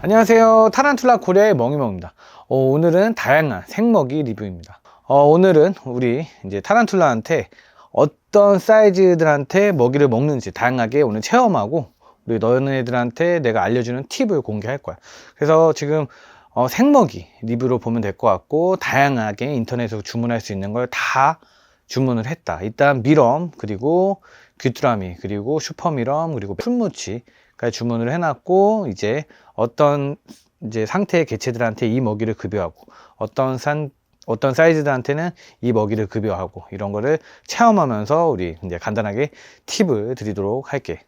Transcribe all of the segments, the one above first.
안녕하세요. 타란툴라 코리아의 멍이멍입니다. 어, 오늘은 다양한 생먹이 리뷰입니다. 어, 오늘은 우리 이제 타란툴라한테 어떤 사이즈들한테 먹이를 먹는지 다양하게 오늘 체험하고 우리 너네들한테 내가 알려주는 팁을 공개할 거야. 그래서 지금 어, 생먹이 리뷰로 보면 될 것 같고 다양하게 인터넷에서 주문할 수 있는 걸 다 주문을 했다. 일단 미럼 그리고 귀뚜라미 그리고 슈퍼미럼 그리고 풀무치 까지 주문을 해놨고 이제 어떤 이제 상태의 개체들한테 이 먹이를 급여하고 어떤 산 어떤 사이즈들한테는 이 먹이를 급여하고 이런 거를 체험하면서 우리 이제 간단하게 팁을 드리도록 할게.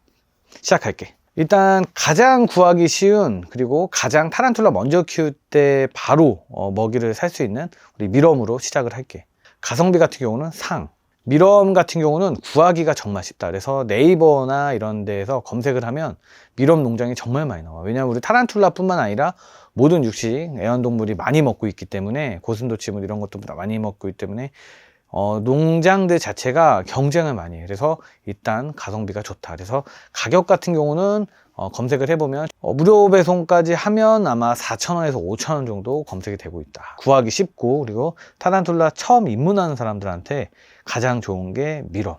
시작할게. 일단 가장 구하기 쉬운 그리고 가장 타란툴라 먼저 키울 때 바로 어, 먹이를 살 수 있는 우리 미럼으로 시작을 할게. 가성비 같은 경우는 상. 미럼 같은 경우는 구하기가 정말 쉽다. 그래서 네이버나 이런 데에서 검색을 하면 미럼 농장이 정말 많이 나와. 왜냐하면 우리 타란툴라뿐만 아니라 모든 육식 애완동물이 많이 먹고 있기 때문에 고슴도치물 이런 것도 많이 먹고 있기 때문에 어, 농장들 자체가 경쟁을 많이 해. 그래서 일단 가성비가 좋다. 그래서 가격 같은 경우는 어, 검색을 해보면 어, 무료 배송까지 하면 아마 4,000원에서 5,000원 정도 검색이 되고 있다. 구하기 쉽고 그리고 타란툴라 처음 입문하는 사람들한테 가장 좋은 게 미럼.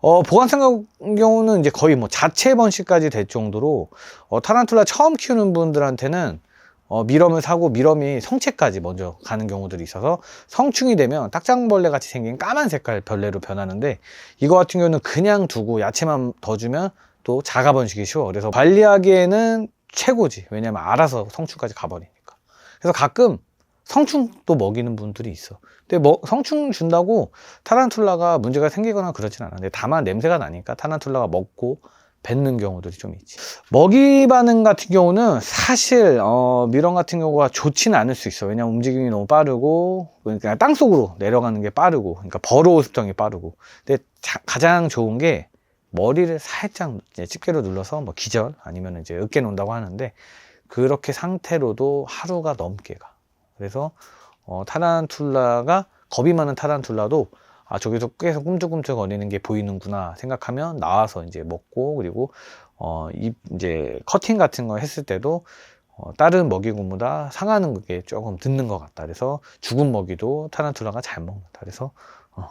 어, 보관상 같은 경우는 이제 거의 뭐 자체 번식까지 될 정도로 어, 타란툴라 처음 키우는 분들한테는 어, 미럼을 사고 미럼이 성체까지 먼저 가는 경우들이 있어서 성충이 되면 딱장벌레 같이 생긴 까만 색깔 벌레로 변하는데 이거 같은 경우는 그냥 두고 야채만 더 주면 또 자가 번식이 쉬워. 그래서 관리하기에는 최고지. 왜냐면 알아서 성충까지 가버리니까. 그래서 가끔 성충도 먹이는 분들이 있어. 근데 뭐 성충 준다고 타란툴라가 문제가 생기거나 그러진 않아. 근데 다만 냄새가 나니까 타란툴라가 먹고 뱉는 경우들이 좀 있지. 먹이 반응 같은 경우는 사실 어, 미럼 같은 경우가 좋지는 않을 수 있어. 왜냐면 움직임이 너무 빠르고 그러니까 땅 속으로 내려가는 게 빠르고 그러니까 버러우 습성이 빠르고. 근데 자- 가장 좋은 게 머리를 살짝 이제 집게로 눌러서 뭐 기절 아니면 이제 으깨 놓는다고 하는데 그렇게 상태로도 하루가 넘게 가. 그래서 어, 타란툴라가 겁이 많은 타란툴라도 아 저기서 계속 꿈틀꿈틀 거리는 게 보이는구나 생각하면 나와서 이제 먹고 그리고 어, 이 이제 커팅 같은 거 했을 때도 어, 다른 먹이고보다 상하는 게 조금 듣는 것 같다. 그래서 죽은 먹이도 타란툴라가 잘 먹는다. 그래서 어,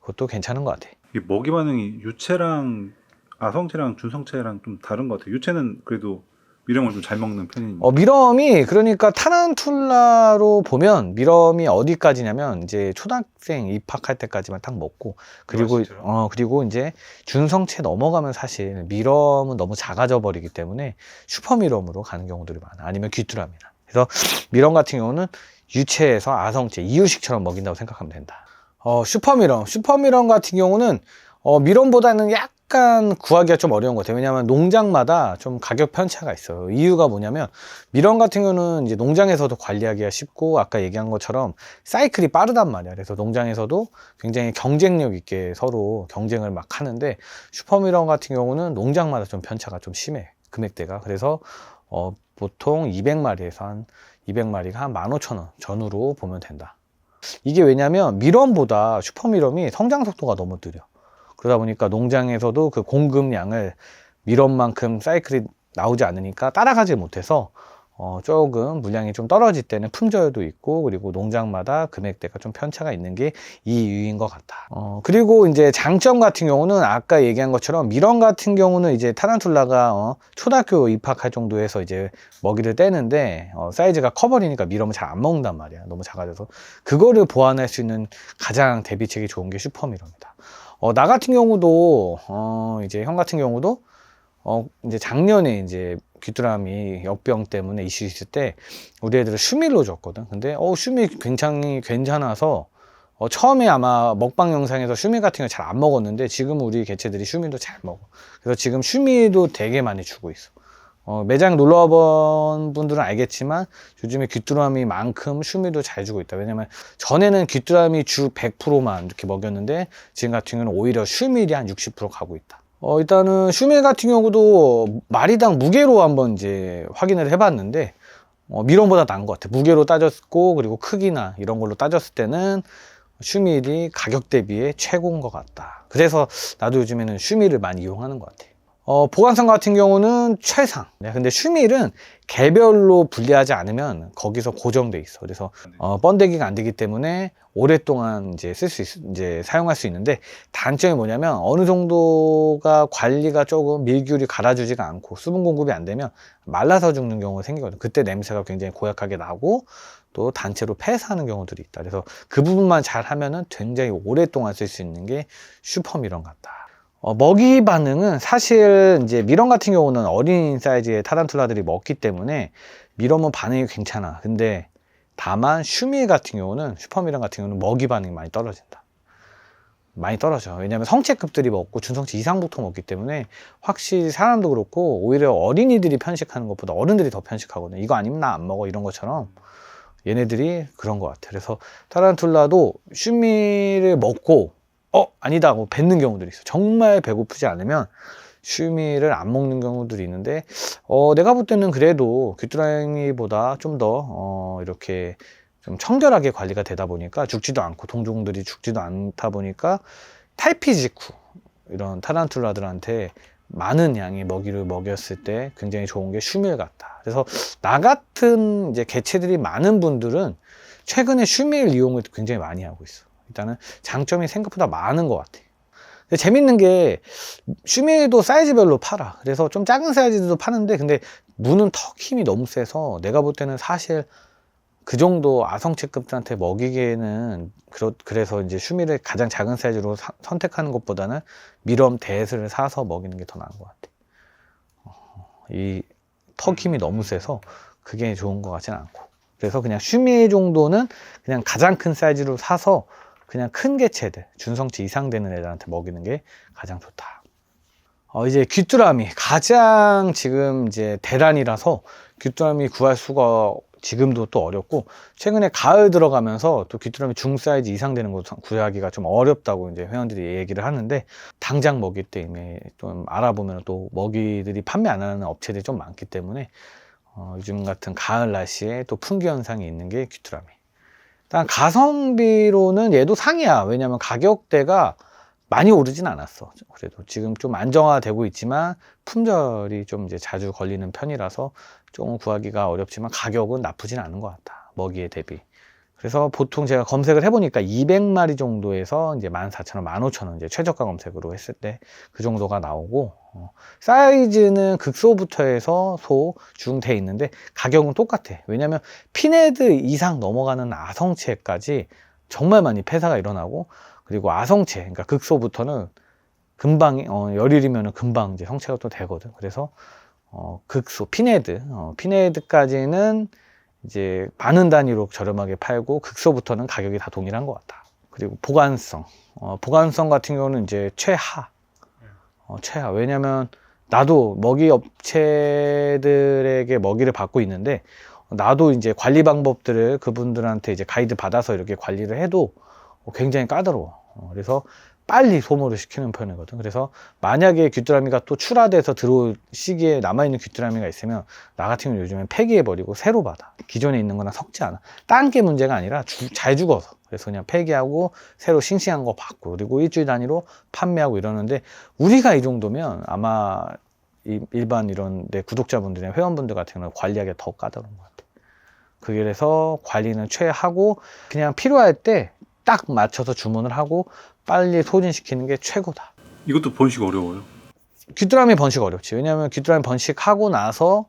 그것도 괜찮은 것 같아. 이 먹이 반응이 유체랑 아성체랑 준성체랑 좀 다른 것 같아 요. 유체는 그래도 미령을 좀 잘 먹는 편이니까. 어, 미럼이 그러니까 타란툴라로 보면 미럼이 어디까지냐면 이제 초등학생 입학할 때까지만 딱 먹고 그리고 유아시처럼? 어 그리고 이제 준성체 넘어가면 사실 미럼은 너무 작아져 버리기 때문에 슈퍼 미럼으로 가는 경우들이 많아. 아니면 귀뚜라미나. 그래서 미럼 같은 경우는 유체에서 아성체 이유식처럼 먹인다고 생각하면 된다. 어 슈퍼 미럼, 슈퍼 미럼 같은 경우는 어 미럼보다는 약 간 구하기가 좀 어려운 것 같아요. 왜냐하면 농장마다 좀 가격 편차가 있어요. 이유가 뭐냐면 미럼 같은 경우는 이제 농장에서도 관리하기가 쉽고 아까 얘기한 것처럼 사이클이 빠르단 말이야. 그래서 농장에서도 굉장히 경쟁력 있게 서로 경쟁을 막 하는데 슈퍼미럼 같은 경우는 농장마다 좀 편차가 좀 심해. 금액대가. 그래서 어, 보통 200마리에서 한 200마리가 한 15,000원 전후로 보면 된다. 이게 왜냐면 미럼보다 슈퍼미럼이 성장 속도가 너무 느려. 그러다 보니까 농장에서도 그 공급량을 미럼만큼 사이클이 나오지 않으니까 따라가지 못해서 어, 조금 물량이 좀 떨어질 때는 품절도 있고 그리고 농장마다 금액대가 좀 편차가 있는 게 이 이유인 것 같다. 어, 그리고 이제 장점 같은 경우는 아까 얘기한 것처럼 미럼 같은 경우는 이제 타란툴라가 어, 초등학교 입학할 정도에서 이제 먹이를 떼는데 어, 사이즈가 커버리니까 미럼을 잘 안 먹는단 말이야. 너무 작아져서 그거를 보완할 수 있는 가장 대비책이 좋은 게 슈퍼 미럼이다. 어, 나 같은 경우도 어, 이제 형 같은 경우도 어, 이제 작년에 이제 귀뚜라미 역병 때문에 이슈 있을 때 우리 애들을 슈밀로 줬거든. 근데 어 슈밀 굉장히 괜찮아서 어, 처음에 아마 먹방 영상에서 슈밀 같은 거잘안 먹었는데 지금 우리 개체들이 슈밀도 잘 먹어. 그래서 지금 슈밀도 되게 많이 주고 있어. 어, 매장 놀러 와본 분들은 알겠지만 요즘에 귀뚜라미만큼 슈밀도 잘 주고 있다. 왜냐면 전에는 귀뚜라미 주 100%만 이렇게 먹였는데 지금 같은 경우는 오히려 슈밀이 한 60% 가고 있다. 어, 일단은 슈밀 같은 경우도 마리당 무게로 한번 이제 확인을 해봤는데 어, 미럼보다 나은 것 같아. 무게로 따졌고 그리고 크기나 이런 걸로 따졌을 때는 슈밀이 가격 대비에 최고인 것 같다. 그래서 나도 요즘에는 슈밀을 많이 이용하는 것 같아. 어, 보관성 같은 경우는 최상. 네, 근데 슈밀은 개별로 분리하지 않으면 거기서 고정돼 있어. 그래서 어, 번데기가 안 되기 때문에 오랫동안 이제 쓸수 있, 이제 사용할 수 있는데 단점이 뭐냐면 어느 정도가 관리가 조금 밀기율이 갈아주지가 않고 수분 공급이 안 되면 말라서 죽는 경우가 생기거든. 그때 냄새가 굉장히 고약하게 나고 또 단체로 폐사하는 경우들이 있다. 그래서 그 부분만 잘 하면은 굉장히 오랫동안 쓸 수 있는 게 슈퍼미런 같다. 어, 먹이 반응은 사실 이제 미런 같은 경우는 어린 사이즈의 타란툴라들이 먹기 때문에 미럼은 반응이 괜찮아. 근데 다만 슈밀 같은 경우는 슈퍼미런 같은 경우는 먹이 반응이 많이 떨어진다. 많이 떨어져. 왜냐하면 성체급들이 먹고 준성체 이상부터 먹기 때문에 확실히 사람도 그렇고 오히려 어린이들이 편식하는 것보다 어른들이 더 편식하거든. 이거 아니면 나 안 먹어 이런 것처럼 얘네들이 그런 것 같아. 그래서 타란툴라도 슈미를 먹고 어 아니다 하고 뱉는 경우들이 있어. 정말 배고프지 않으면 슈미를 안 먹는 경우들이 있는데 어 내가 볼 때는 그래도 귀뚜라미보다 좀더 어, 이렇게 좀 청결하게 관리가 되다 보니까 죽지도 않고 동종들이 죽지도 않다 보니까 탈피 직후 이런 타란툴라들한테 많은 양의 먹이를 먹였을 때 굉장히 좋은 게 슈밀 같다. 그래서 나 같은 이제 개체들이 많은 분들은 최근에 슈밀 이용을 굉장히 많이 하고 있어. 일단은 장점이 생각보다 많은 것 같아. 근데 재밌는 게 슈밀도 사이즈별로 팔아. 그래서 좀 작은 사이즈도 파는데 근데 무는 턱 힘이 너무 세서 내가 볼 때는 사실 그 정도 아성체급들한테 먹이기에는 그렇, 그래서 이제 슈밀을 가장 작은 사이즈로 사- 선택하는 것보다는 미럼 대스를 사서 먹이는 게 더 나은 것 같아. 이턱 힘이 너무 세서 그게 좋은 것 같지는 않고. 그래서 그냥 슈밀 정도는 그냥 가장 큰 사이즈로 사서 그냥 큰 개체들, 준성치 이상 되는 애들한테 먹이는 게 가장 좋다. 어, 이제 귀뚜라미. 가장 지금 이제 대란이라서 귀뚜라미 구할 수가 지금도 또 어렵고, 최근에 가을 들어가면서 또 귀뚜라미 중 사이즈 이상 되는 거 구하기가 좀 어렵다고 이제 회원들이 얘기를 하는데, 당장 먹일 때 이미 좀 알아보면 또 먹이들이 판매 안 하는 업체들이 좀 많기 때문에, 어, 요즘 같은 가을 날씨에 또 풍기 현상이 있는 게 귀뚜라미. 일단 가성비로는 얘도 상이야. 왜냐면 가격대가 많이 오르진 않았어. 그래도 지금 좀 안정화되고 있지만 품절이 좀 이제 자주 걸리는 편이라서 조금 구하기가 어렵지만 가격은 나쁘진 않은 것 같다. 먹이에 대비. 그래서 보통 제가 검색을 해보니까 200마리 정도에서 이제 14,000원, 15,000원 이제 최저가 검색으로 했을 때 그 정도가 나오고 어, 사이즈는 극소부터 해서 소, 중돼 있는데 가격은 똑같아. 왜냐면 피네드 이상 넘어가는 아성체까지 정말 많이 폐사가 일어나고 그리고 아성체, 그러니까 극소부터는 금방 어, 열일이면 금방 이제 성체가 또 되거든. 그래서 어, 극소, 피네드, 어, 피네드까지는 이제 많은 단위로 저렴하게 팔고 극소부터는 가격이 다 동일한 것 같다. 그리고 보관성, 어, 보관성 같은 경우는 이제 최하, 어, 최하. 왜냐면 나도 먹이 업체들에게 먹이를 받고 있는데 나도 이제 관리 방법들을 그분들한테 이제 가이드 받아서 이렇게 관리를 해도 굉장히 까다로워. 어, 그래서 빨리 소모를 시키는 편이거든. 그래서 만약에 귀뚜라미가 또 출하돼서 들어올 시기에 남아있는 귀뚜라미가 있으면 나 같은 경우는 요즘엔 폐기해버리고 새로 받아. 기존에 있는 거랑 섞지 않아. 딴 게 문제가 아니라 주- 잘 죽어서. 그래서 그냥 폐기하고 새로 싱싱한 거 받고 그리고 일주일 단위로 판매하고 이러는데 우리가 이 정도면 아마 이- 일반 이런 내 구독자분들이나 회원분들 같은 경우는 관리하기가 더 까다로운 것 같아. 그래서 관리는 최하고 그냥 필요할 때 딱 맞춰서 주문을 하고 빨리 소진시키는 게 최고다. 이것도 번식 어려워요. 귀뚜라미 번식 어렵지. 왜냐하면 귀뚜라미 번식하고 나서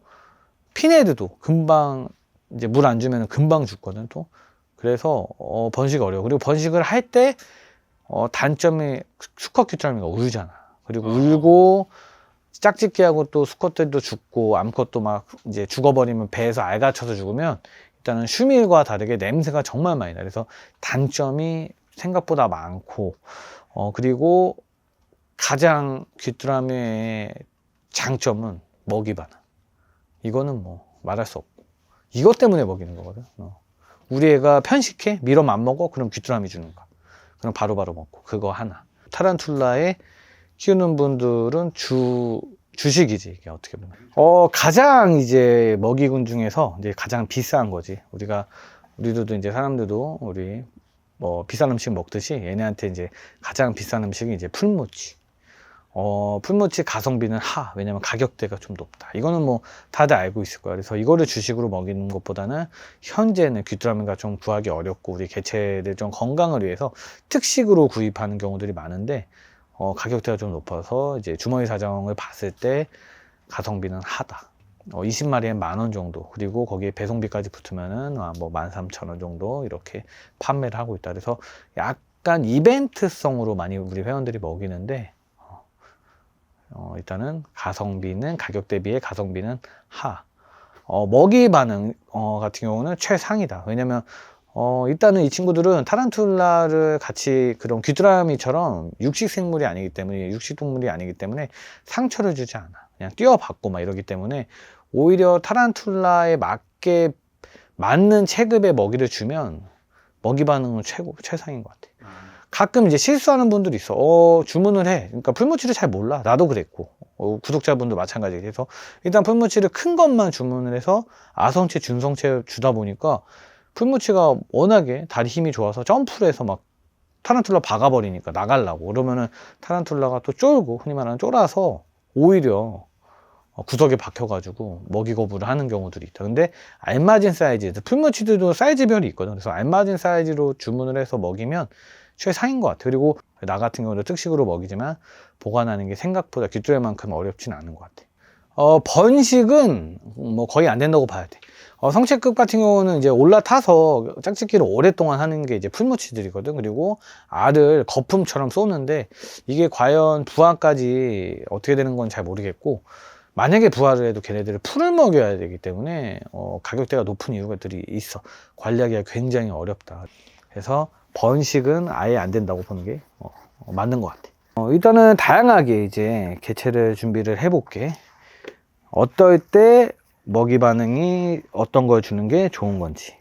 피네드도 금방 이제 물 안 주면 금방 죽거든 또. 그래서 어, 번식 어려워. 그리고 번식을 할 때 어, 단점이 수컷 귀뚜라미가 울잖아. 그리고 울고 짝짓기 하고 또 수컷들도 죽고 암컷도 막 이제 죽어버리면 배에서 알 갇혀서 죽으면 일단은 슈밀과 다르게 냄새가 정말 많이 나. 그래서 단점이 생각보다 많고 어 그리고 가장 귀뚜라미의 장점은 먹이 반응. 이거는 뭐 말할 수 없고 이것 때문에 먹이는 거거든. 어. 우리 애가 편식해 미럼 안 먹어 그럼 귀뚜라미 주는 거야. 그럼 바로 바로 먹고 그거 하나. 타란툴라에 키우는 분들은 주 주식이지 이게 어떻게 보면. 어 가장 이제 먹이군 중에서 이제 가장 비싼 거지. 우리가 우리들도 이제 사람들도 우리 뭐 비싼 음식 먹듯이 얘네한테 이제 가장 비싼 음식이 이제 풀무치. 어, 풀무치 가성비는 하. 왜냐면 가격대가 좀 높다. 이거는 뭐 다들 알고 있을 거예요. 그래서 이거를 주식으로 먹이는 것보다는 현재는 귀뚜라미가 좀 구하기 어렵고 우리 개체들 좀 건강을 위해서 특식으로 구입하는 경우들이 많은데 어, 가격대가 좀 높아서 이제 주머니 사정을 봤을 때 가성비는 하다. 어, 20마리에 만 원 정도 그리고 거기에 배송비까지 붙으면은 아, 뭐 13,000원 정도 이렇게 판매를 하고 있다. 그래서 약간 이벤트성으로 많이 우리 회원들이 먹이는데 어, 어, 일단은 가성비는 가격 대비의 가성비는 하. 어, 먹이 반응 어, 같은 경우는 최상이다. 왜냐면 어, 일단은 이 친구들은 타란툴라를 같이 그런 귀뚜라미처럼 육식 생물이 아니기 때문에 육식 동물이 아니기 때문에 상처를 주지 않아. 그냥 뛰어받고 막 이러기 때문에 오히려 타란툴라에 맞게 맞는 체급의 먹이를 주면 먹이 반응은 최고 최상인 것 같아. 아, 가끔 이제 실수하는 분들이 있어. 어, 주문을 해. 그러니까 풀무치를 잘 몰라. 나도 그랬고. 어, 구독자분도 마찬가지예요. 그래서 일단 풀무치를 큰 것만 주문을 해서 아성체, 준성체 주다 보니까 풀무치가 워낙에 다리 힘이 좋아서 점프를 해서 막 타란툴라 박아버리니까 나가려고. 그러면은 타란툴라가 또 쫄고, 흔히 말하는 쫄아서 오히려 어, 구석에 박혀가지고 먹이 거부를 하는 경우들이 있다. 근데 알맞은 사이즈, 풀무치들도 사이즈별이 있거든. 그래서 알맞은 사이즈로 주문을 해서 먹이면 최상인 것 같아. 그리고 나 같은 경우는 특식으로 먹이지만 보관하는 게 생각보다 귀뚜라만큼 어렵진 않은 것 같아. 어, 번식은 뭐 거의 안 된다고 봐야 돼. 어, 성체급 같은 경우는 이제 올라타서 짝짓기를 오랫동안 하는 게 이제 풀무치들이거든. 그리고 알을 거품처럼 쏘는데 이게 과연 부화까지 어떻게 되는 건 잘 모르겠고 만약에 부화를 해도 걔네들을 풀을 먹여야 되기 때문에 어, 가격대가 높은 이유가 들이 있어. 관리하기가 굉장히 어렵다. 그래서 번식은 아예 안 된다고 보는 게 어, 어, 맞는 것 같아. 어, 일단은 다양하게 이제 개체를 준비를 해볼게. 어떨 때 먹이 반응이 어떤 걸 주는 게 좋은 건지.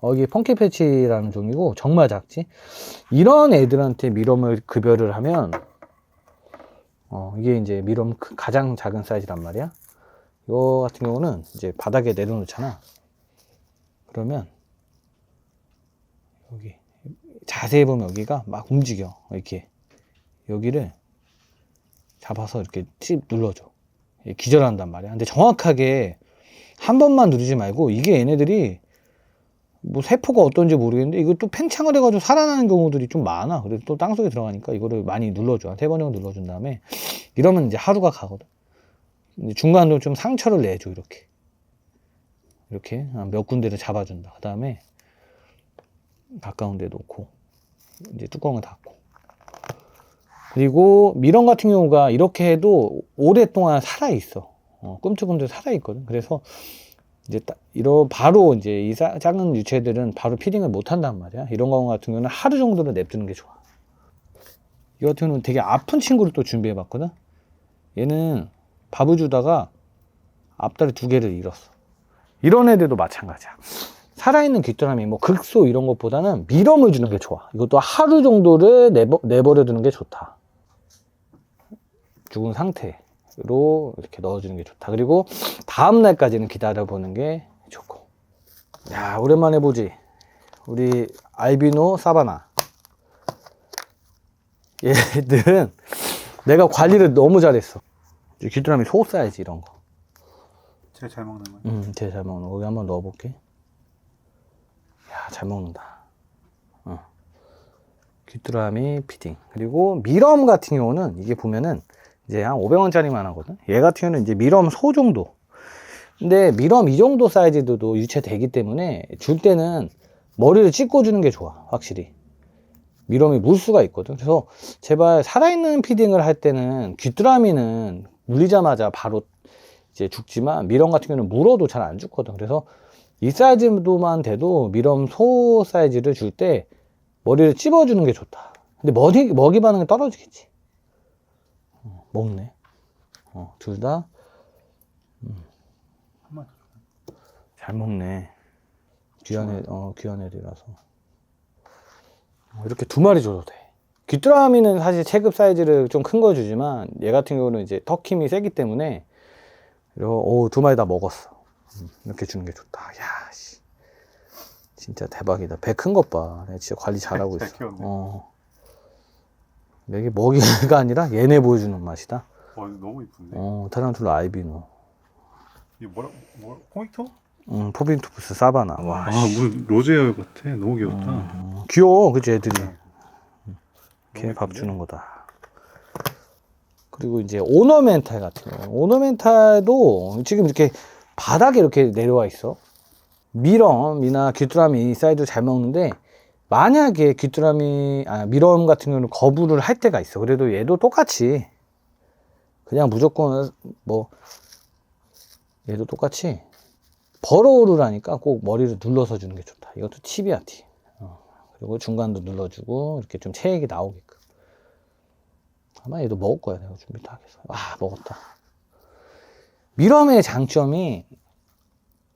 어, 이게 펑키 패치라는 종이고 정말 작지. 이런 애들한테 미럼을 급여를 하면 어, 이게 이제 미럼 크- 가장 작은 사이즈란 말이야. 이거 같은 경우는 이제 바닥에 내려놓잖아. 그러면 여기 자세히 보면 여기가 막 움직여 이렇게 여기를 잡아서 이렇게 찝 눌러줘 예, 기절한단 말이야 근데 정확하게 한 번만 누르지 말고 이게 얘네들이 뭐 세포가 어떤지 모르겠는데 이거 또 팽창을 해가지고 살아나는 경우들이 좀 많아. 그래서 또 땅속에 들어가니까 이거를 많이 눌러줘. 한세번 정도 눌러준 다음에 이러면 이제 하루가 가거든. 중간으로 좀 상처를 내줘 이렇게. 이렇게 한몇 군데를 잡아준다. 그 다음에 가까운 데 놓고 이제 뚜껑을 닫고. 그리고 미럼 같은 경우가 이렇게 해도 오랫동안 살아 있어. 어, 꿈틀꿈틀 살아 있거든. 그래서 이제 딱 이런 바로 이제 이 사- 작은 유체들은 바로 피딩을 못 한단 말이야. 이런 거 같은 경우는 하루 정도는 냅두는 게 좋아. 이 같은 경우는 되게 아픈 친구를 또 준비해 봤거든? 얘는 밥을 주다가 앞다리 두 개를 잃었어. 이런 애들도 마찬가지야. 살아있는 귀뚜라미, 뭐 극소 이런 것보다는 미럼을 주는 게 좋아. 이것도 하루 정도를 내버, 내버려 두는 게 좋다. 죽은 상태 로 이렇게 넣어주는 게 좋다. 그리고 다음 날까지는 기다려 보는 게 좋고. 야, 오랜만에 보지. 우리 알비노 사바나. 얘들은 내가 관리를 너무 잘했어. 이 귀뚜라미 소 사이즈 이런 거. 제일 잘 먹는 거. 음, 되게 잘 먹는 거. 여기 한번 넣어볼게. 야, 잘 먹는다. 어. 귀뚜라미 피딩. 그리고 미럼 같은 경우는 이게 보면은 이제 한 500원짜리만 하거든. 얘 같은 경우는 이제 미럼 소 정도. 근데 미럼 이 정도 사이즈도 유체되기 때문에 줄 때는 머리를 찢고 주는 게 좋아. 확실히. 미럼이 물 수가 있거든. 그래서 제발 살아있는 피딩을 할 때는 귀뚜라미는 물리자마자 바로 이제 죽지만 미럼 같은 경우는 물어도 잘 안 죽거든. 그래서 이 사이즈도만 돼도 미럼 소 사이즈를 줄 때 머리를 찝어주는 게 좋다. 근데 먹이, 먹이 반응이 떨어지겠지. 어, 먹네. 어, 둘다한 마리. 잘 먹네. 귀한 애, 어, 귀한 애들이라서. 어, 이렇게 두 마리 줘도 돼. 귀뚜라미는 사실 체급 사이즈를 좀 큰 거 주지만 얘 같은 경우는 이제 턱 힘이 세기 때문에 오, 두 마리 다 먹었어. 음, 이렇게 주는 게 좋다. 야, 씨. 진짜 대박이다. 배 큰 것 봐. 내가 진짜 관리 잘하고 잘 있어. 어. 이게 먹이가 아니라 얘네 보여주는 맛이다. 와 이거 너무 이쁜데. 어, 타란툴라 아이비노. 이게 뭐라 뭐 포인터? 음, 포빈투프스 사바나. 와, 아 씨. 무슨 로제어 같아. 너무 귀엽다. 음, 귀여워, 그치, 애들이. 걔밥 예쁜데? 주는 거다. 그리고 이제 오너멘탈 같은 거. 오너멘탈도 지금 이렇게 바닥에 이렇게 내려와 있어. 미럼이나 귀뚜라미 사이드 잘 먹는데 만약에 귀뚜라미, 아, 미럼 같은 경우는 거부를 할 때가 있어. 그래도 얘도 똑같이 그냥 무조건 뭐 얘도 똑같이 벌어오르라니까 꼭 머리를 눌러서 주는 게 좋다. 이것도 팁이야, 팁. 어, 그리고 중간도 눌러주고 이렇게 좀 체액이 나오게끔. 아마 얘도 먹을 거야, 내가 준비 다 해서. 아, 먹었다. 미럼의 장점이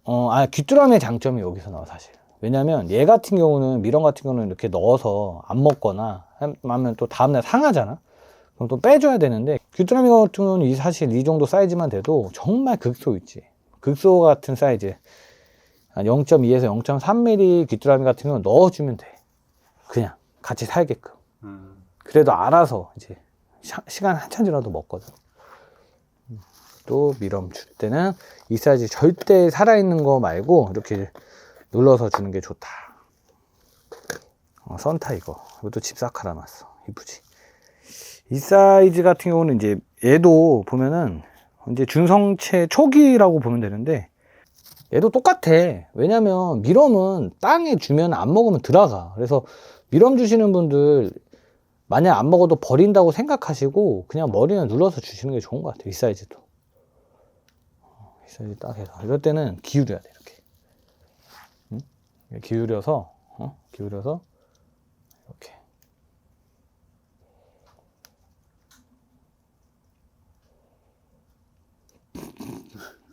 어, 아, 귀뚜라미의 장점이 여기서 나와, 사실. 왜냐면 얘 같은 경우는, 미럼 같은 경우는 이렇게 넣어서 안 먹거나 하면 또 다음날 상하잖아? 그럼 또 빼줘야 되는데, 귀뚜라미 같은 경우는 이 사실 이 정도 사이즈만 돼도 정말 극소 있지. 극소 같은 사이즈. 한 0.2에서 0.3mm 귀뚜라미 같은 경우는 넣어주면 돼. 그냥 같이 살게끔. 음. 그래도 알아서 이제 샤- 시간 한참 지나도 먹거든. 음, 또 미럼 줄 때는 이 사이즈 절대 살아있는 거 말고 이렇게 눌러서 주는 게 좋다. 어, 선타 이거. 이것도 집삭 깔아놨어. 이쁘지. 이 사이즈 같은 경우는 이제 얘도 보면은 이제 준성체 초기라고 보면 되는데 얘도 똑같아. 왜냐면 미럼은 땅에 주면 안 먹으면 들어가. 그래서 미럼 주시는 분들 만약 안 먹어도 버린다고 생각하시고 그냥 머리는 눌러서 주시는 게 좋은 것 같아요. 이 사이즈도. 어, 이 사이즈 딱 해서. 이럴 때는 기울여야 돼, 이렇게. 응? 기울여서, 어? 기울여서, 이렇게.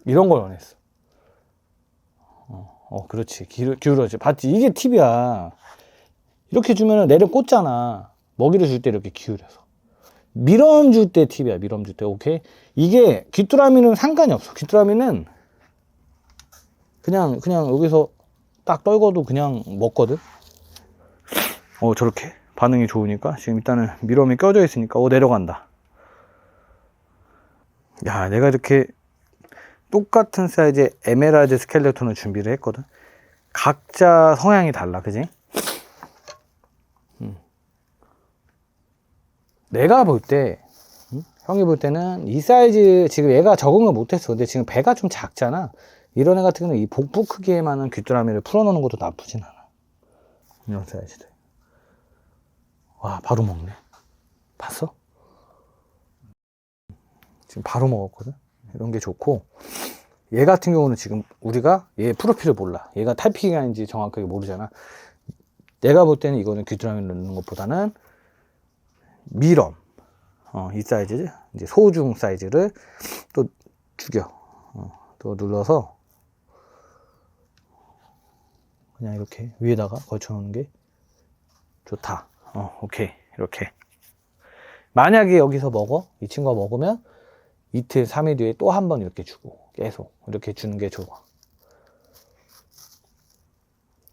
이런 걸 원했어. 어, 어 그렇지. 기울여, 기울여지. 봤지? 이게 팁이야. 이렇게 주면은 내려 꽂잖아. 먹이를 줄 때 이렇게 기울여서. 미럼 줄때 팁이야, 미럼 줄 때. 오케이? 이게 귀뚜라미는 상관이 없어. 귀뚜라미는 그냥, 그냥 여기서 딱 떨궈도 그냥 먹거든? 어, 저렇게. 반응이 좋으니까. 지금 일단은 미럼이 껴져 있으니까, 어, 내려간다. 야, 내가 이렇게 똑같은 사이즈의 에메랄드 스켈레톤을 준비를 했거든? 각자 성향이 달라, 그지? 내가 볼 때, 응? 형이 볼 때는 이 사이즈, 지금 얘가 적응을 못했어. 근데 지금 배가 좀 작잖아. 이런 애 같은 경우는 이 복부 크기에 맞는 귀뚜라미를 풀어놓는 것도 나쁘진 않아. 이런 사이즈들. 와, 바로 먹네. 봤어? 지금 바로 먹었거든? 이런 게 좋고, 얘 같은 경우는 지금 우리가 얘 프로필을 몰라. 얘가 탈피가 아닌지 정확하게 모르잖아. 내가 볼 때는 이거는 귀뚜라미를 넣는 것보다는 미럼 어, 이 사이즈 이제 소중 사이즈를 또 죽여 어, 또 눌러서 그냥 이렇게 위에다가 걸쳐 놓는 게 좋다. 어, 오케이. 이렇게. 만약에 여기서 먹어? 이 친구가 먹으면 이틀 3일 뒤에 또 한 번 이렇게 주고 계속 이렇게 주는 게 좋아.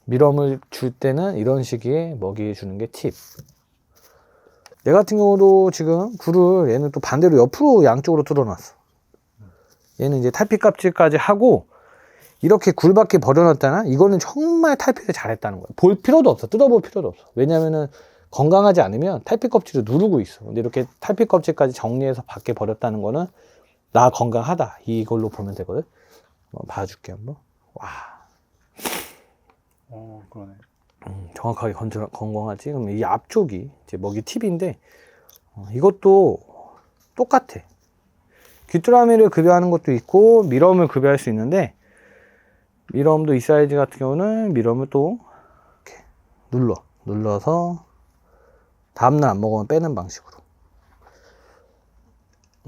미럼을 줄 때는 이런 시기에 먹이 주는 게 팁. 얘 같은 경우도 지금 굴을 얘는 또 반대로 옆으로 양쪽으로 뚫어놨어. 얘는 이제 탈피 껍질까지 하고 이렇게 굴밖에 버려놨다나 이거는 정말 탈피를 잘했다는 거야. 볼 필요도 없어. 뜯어볼 필요도 없어. 왜냐면은 건강하지 않으면 탈피 껍질을 누르고 있어. 근데 이렇게 탈피 껍질까지 정리해서 밖에 버렸다는 거는 나 건강하다. 이걸로 보면 되거든. 한번 봐줄게 한번. 와. 어 그러네. 음, 정확하게 건조, 건강하지. 그럼 이 앞쪽이 이제 먹이 팁인데 어, 이것도 똑같아. 귀뚜라미를 급여하는 것도 있고 미럼을 급여할 수 있는데 미럼도 이 사이즈 같은 경우는 미럼을 또 이렇게 눌러 눌러서 다음날 안 먹으면 빼는 방식으로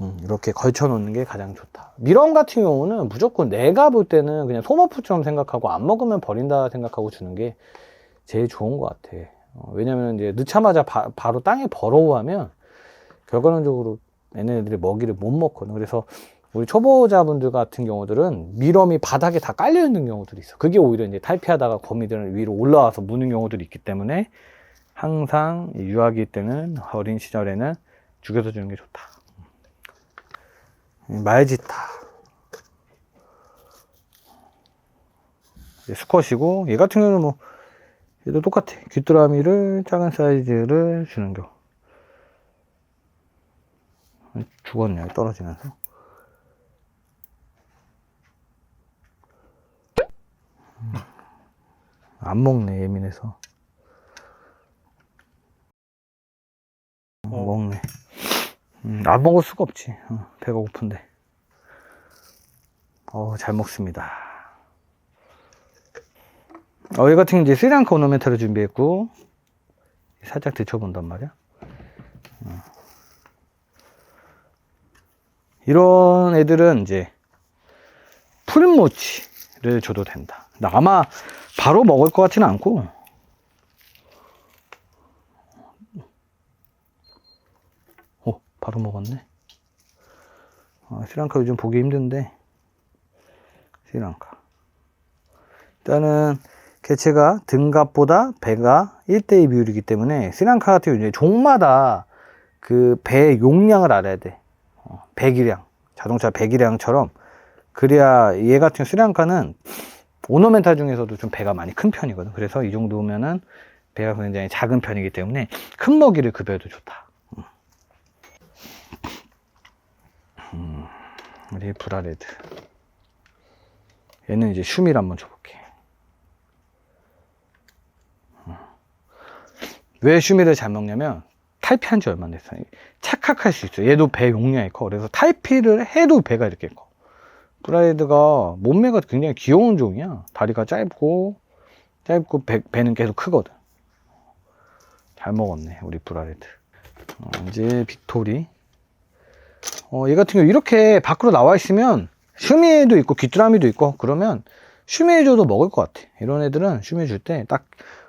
음, 이렇게 걸쳐 놓는 게 가장 좋다. 미럼 같은 경우는 무조건 내가 볼 때는 그냥 소모품처럼 생각하고 안 먹으면 버린다 생각하고 주는 게 제일 좋은 것 같아. 어, 왜냐면 이제 넣자마자 바, 로 땅에 버러우하면 결과론적으로 얘네들이 먹이를 못 먹거든. 그래서 우리 초보자분들 같은 경우들은 미럼이 바닥에 다 깔려 있는 경우들이 있어. 그게 오히려 이제 탈피하다가 거미들은 위로 올라와서 무는 경우들이 있기 때문에 항상 이 유아기 때는 어린 시절에는 죽여서 주는 게 좋다. 음. 이제 수컷이고 얘 같은 경우는 뭐 얘도 똑같아. 귀뚜라미를 작은 사이즈를 주는 겨. 죽었냐 떨어지면서. 안 먹네 예민해서. 어, 어. 먹네. 음, 안 먹을 수가 없지. 어, 배가 고픈데. 어, 잘 먹습니다. 어, 얘 같은 경우 이제 스리랑카 오너멘탈을 준비했고, 살짝 데쳐본단 말이야. 어. 이런 애들은 이제 풀모치를 줘도 된다. 아마 바로 먹을 것 같지는 않고, 오, 바로 먹었네. 아, 스리랑카 요즘 보기 힘든데, 스리랑카. 일단은, 개체가 등갑보다 배가 1대2 비율이기 때문에, 스리랑카 같은 경우 이제 종마다 그 배 용량을 알아야 돼. 어, 배기량. 자동차 배기량처럼. 그래야 얘 같은 스리랑카는 오너멘탈 중에서도 좀 배가 많이 큰 편이거든. 그래서 이 정도면은 배가 굉장히 작은 편이기 때문에 큰 먹이를 급여도 좋다. 음, 우리 브라레드. 얘는 이제 슈미를 한번 줘볼게. 음. 왜 슈미를 잘 먹냐면 탈피한 지 얼마 안 됐어. 착각할 수 있어. 얘도 배 용량이 커. 그래서 탈피를 해도 배가 이렇게 커. 브라이드가 몸매가 굉장히 귀여운 종이야. 다리가 짧고, 짧고 배, 배는 계속 크거든. 잘 먹었네, 우리 브라이드. 어, 이제 빅토리. 어, 얘 같은 경우 이렇게 밖으로 나와 있으면 슈미에도 있고 귀뚜라미도 있고 그러면 슈미에 줘도 먹을 것 같아. 이런 애들은 슈미에 줄 때딱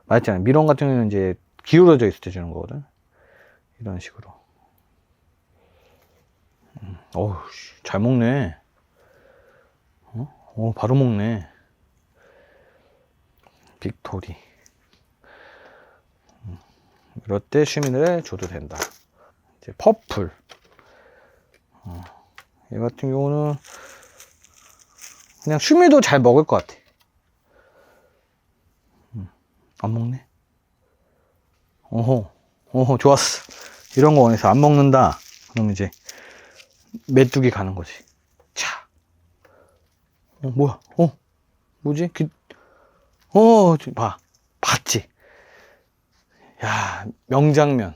말했잖아요. 미론 같은 경우는 이제 기울어져 있을 때 주는 거거든. 이런 식으로. 음, 어우, 씨, 잘 먹네. 어? 어, 바로 먹네. 빅토리. 음, 이럴 때 슈미를 줘도 된다. 이제 퍼플. 어, 얘 같은 경우는 그냥 슈미도 잘 먹을 것 같아. 음, 안 먹네. 어허, 어허, 좋았어. 이런 거 원해서 안 먹는다. 그럼 이제 메뚜기 가는 거지. 차. 어, 뭐야? 어, 뭐지? 귀... 어, 저- 봐. 봤지? 야, 명장면.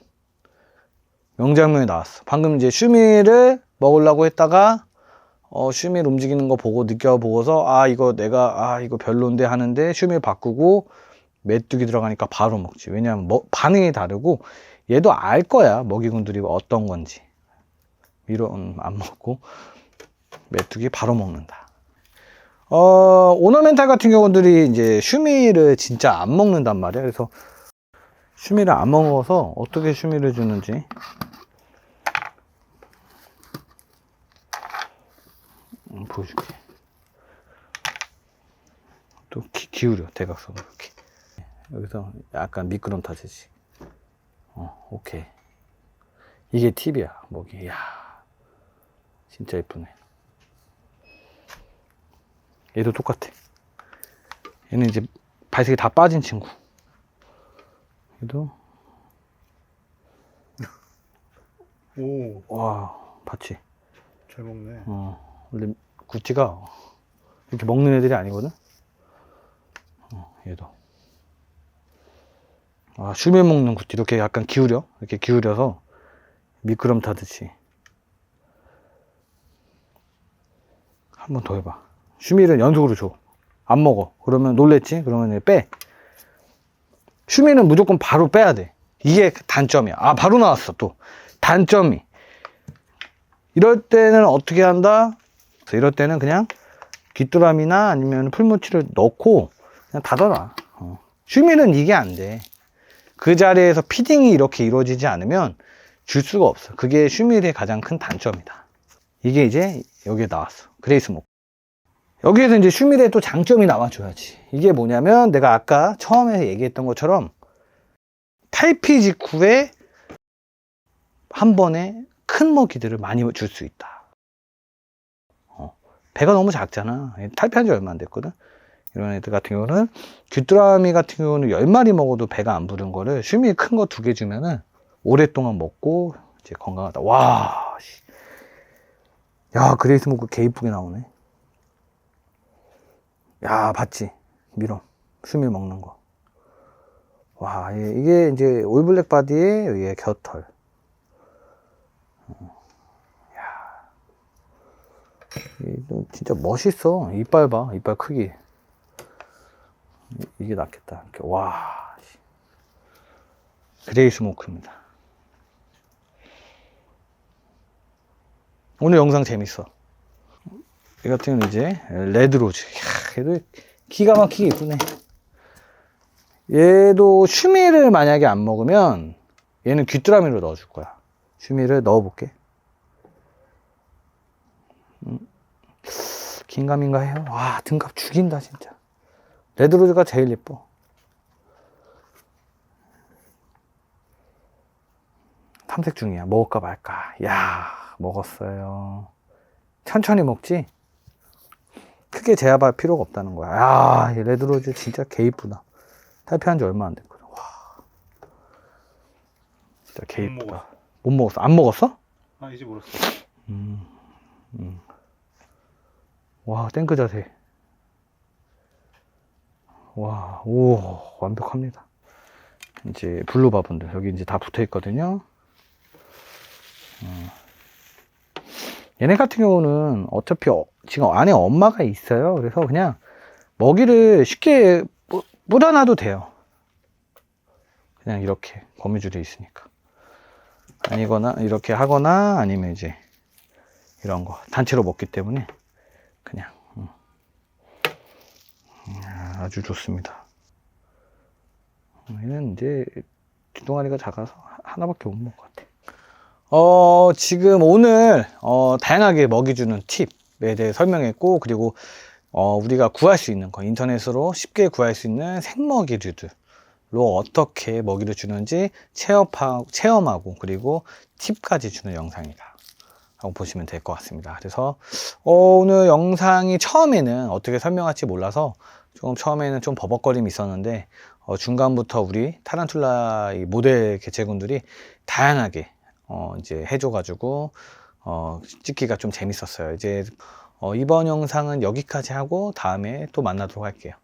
명장면이 나왔어. 방금 이제 슈미를 먹으려고 했다가, 어, 슈미를 움직이는 거 보고 느껴보고서, 아, 이거 내가, 아, 이거 별론데 하는데 슈미를 바꾸고, 메뚜기 들어가니까 바로 먹지. 왜냐면 뭐, 반응이 다르고, 얘도 알 거야. 먹이군들이 어떤 건지. 미로는 안 먹고, 메뚜기 바로 먹는다. 어, 오너멘탈 같은 경우들이 이제 슈미를 진짜 안 먹는단 말이야. 그래서 슈미를 안 먹어서 어떻게 슈미를 주는지. 음, 보여줄게. 또 기, 기울여, 대각선으로 이렇게. 여기서 약간 미끄럼 타듯이. 어, 오케이. 이게 팁이야, 먹이. 야 진짜 예쁘네. 얘도 똑같아. 얘는 이제 발색이 다 빠진 친구. 얘도, 오, 와, 봤지? 잘 먹네. 어, 원래 구찌가 이렇게 먹는 애들이 아니거든? 어, 얘도. 아, 슈메 먹는 구찌. 이렇게 약간 기울여. 이렇게 기울여서 미끄럼 타듯이. 한 번 더 해봐. 슈미를 연속으로 줘. 안 먹어. 그러면 놀랬지? 그러면 빼. 슈미는 무조건 바로 빼야 돼. 이게 단점이야. 아, 바로 나왔어, 또. 단점이. 이럴 때는 어떻게 한다? 이럴 때는 그냥 귀뚜라미나 아니면 풀무치를 넣고 그냥 닫아놔. 어. 슈미는 이게 안 돼. 그 자리에서 피딩이 이렇게 이루어지지 않으면 줄 수가 없어. 그게 슈밀의 가장 큰 단점이다. 이게 이제 여기에 나왔어. 그레이스 목. 여기에서 이제 슈밀의 또 장점이 나와줘야지. 이게 뭐냐면 내가 아까 처음에 얘기했던 것처럼 탈피 직후에 한 번에 큰 먹이들을 많이 줄 수 있다. 어, 배가 너무 작잖아. 탈피한 지 얼마 안 됐거든. 이런 애들 같은 경우는 귀뚜라미 같은 경우는 10마리 먹어도 배가 안 부른 거를 슈미 큰 거 두 개 주면은 오랫동안 먹고 이제 건강하다. 와, 씨. 야, 그레이스 모크 개 이쁘게 나오네. 야, 봤지? 미럼. 슈미 먹는 거. 와, 예, 이게 이제 올블랙 의해 곁털. 어. 야. 이거 진짜 멋있어. 이빨 봐. 이빨 크기. 이- 이게 낫겠다. 이렇게. 와. 씨. 그레이 스모크입니다. 오늘 영상 재밌어. 이 같은 경우는 이제 레드로즈. 이야, 얘도 기가 막히게 이쁘네. 얘도 슈미를 만약에 안 먹으면 얘는 귀뚜라미로 넣어줄 거야. 슈미를 넣어볼게. 음. 긴가민가 해요. 와, 등갑 죽인다, 진짜. 레드로즈가 제일 예뻐. 탐색 중이야. 먹을까 말까. 야, 먹었어요. 천천히 먹지? 크게 제압할 필요가 없다는 거야. 야, 이 레드로즈 진짜 개 이쁘다. 탈피한 지 얼마 안 됐거든. 와. 진짜 개 못 이쁘다. 먹었어. 못 먹었어. 안 먹었어? 아 이제 모르겠어. 음, 음. 와, 탱크 자세. 와, 오, 완벽합니다. 이제 블루 바분들 여기 이제 다 붙어 있거든요. 음. 얘네 같은 경우는 어차피 어- 지금 안에 엄마가 있어요. 그래서 그냥 먹이를 쉽게 뿌- 뿌려놔도 돼요. 그냥 이렇게 거미줄이 있으니까. 아니거나 이렇게 하거나 아니면 이제 이런 거 단체로 먹기 때문에 그냥 음. 음, 아주 좋습니다. 얘는 이제 뒷동아리가 작아서 하- 하나밖에 못 먹을 것 같아. 어 지금 오늘 어, 다양하게 먹이 주는 팁 에 대해 설명했고 그리고 어, 우리가 구할 수 있는 거 인터넷으로 쉽게 구할 수 있는 생먹이류들 로 어떻게 먹이를 주는지 체험하고, 체험하고 그리고 팁까지 주는 영상이다. 라고 보시면 될 것 같습니다. 그래서 어, 오늘 영상이 처음에는 어떻게 설명할지 몰라서 조금 처음에는 좀 버벅거림이 있었는데 어, 중간부터 우리 타란툴라 이 모델 개체군들이 다양하게 어, 이제 해줘가지고 어, 찍기가 좀 재밌었어요. 이제 어, 이번 영상은 여기까지 하고 다음에 또 만나도록 할게요.